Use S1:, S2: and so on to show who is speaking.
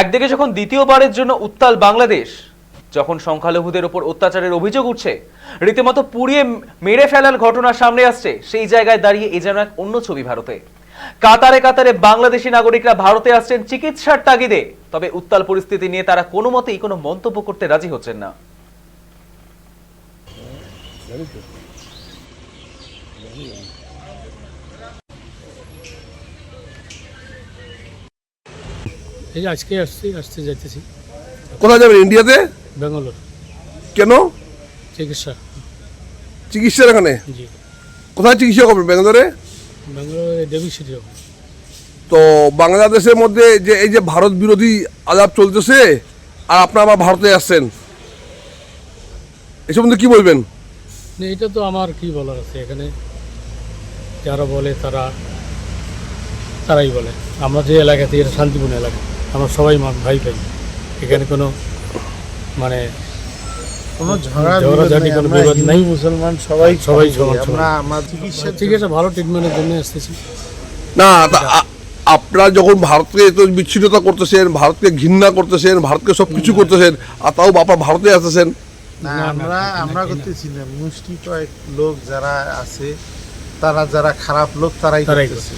S1: একদিকে যখন দ্বিতীয়বারের জন্য উত্তাল বাংলাদেশ, যখন সংখ্যালঘুদের উপর অত্যাচারের অভিযোগ উঠছে, রীতিমতো পুড়িয়ে মেরে ফেলার ঘটনা সামনে আসছে, সেই জায়গায় দাঁড়িয়ে এ যেন এক অন্য ছবি ভারতে। কাতারে কাতারে বাংলাদেশি নাগরিকরা ভারতে আসছেন চিকিৎসার তাগিদে, তবে উত্তাল পরিস্থিতি নিয়ে তারা কোনো মতেই কোনো মন্তব্য করতে রাজি হচ্ছেন না।
S2: এই যে আজকে আসছি আসতে যাইতেছি।
S3: কোথায় যাবেন ইন্ডিয়াতে?
S2: ব্যাঙ্গালোর
S3: কেন?
S2: চিকিৎসা।
S3: চিকিৎসার এখানে?
S2: জি।
S3: কোথায় চিকিৎসা করবেন ব্যাঙ্গালোরে
S2: ব্যাঙ্গালোরে দেবী সিটি
S3: তো বাংলাদেশের মধ্যে যে এই যে ভারত বিরোধী আলাপ চলতেছে আর আপনারা আবার ভারতে আসছেন এসব সম্বন্ধে কি বলবেন?
S2: এটা তো আমার কি বলার আছে? এখানে যারা বলে তারা তারাই বলে। আমরা যে এলাকাতে এটা শান্তিপূর্ণ এলাকা। আমরা সবাই মা- ভাই ভাই এখানে কোনো মানে
S4: কোনো ঝগড়া
S2: ঝগড়াঝাটি কোনো বিবাদ
S4: হিন্দু, মুসলমান সবাই
S2: সবাই সমান,
S4: আমরা আমার চিকিৎসা
S2: ঠিক আছে ভালো ট্রিটমেন্টের জন্য আসতেছি।
S3: না আপনারা যখন ভারতকে এত বিচ্ছিন্নতা করতেছেন ভারতকে ঘৃণা করতেছেন ভারতকে সব কিছু করতেছেন আর তাও আপনার ভারতে আসতেছেন?
S4: না আমরা আমরা করতেছি না। মুষ্টি কয়েক লোক যারা আছে তারা যারা খারাপ লোক তারাই
S2: তারাই
S4: করতেছে।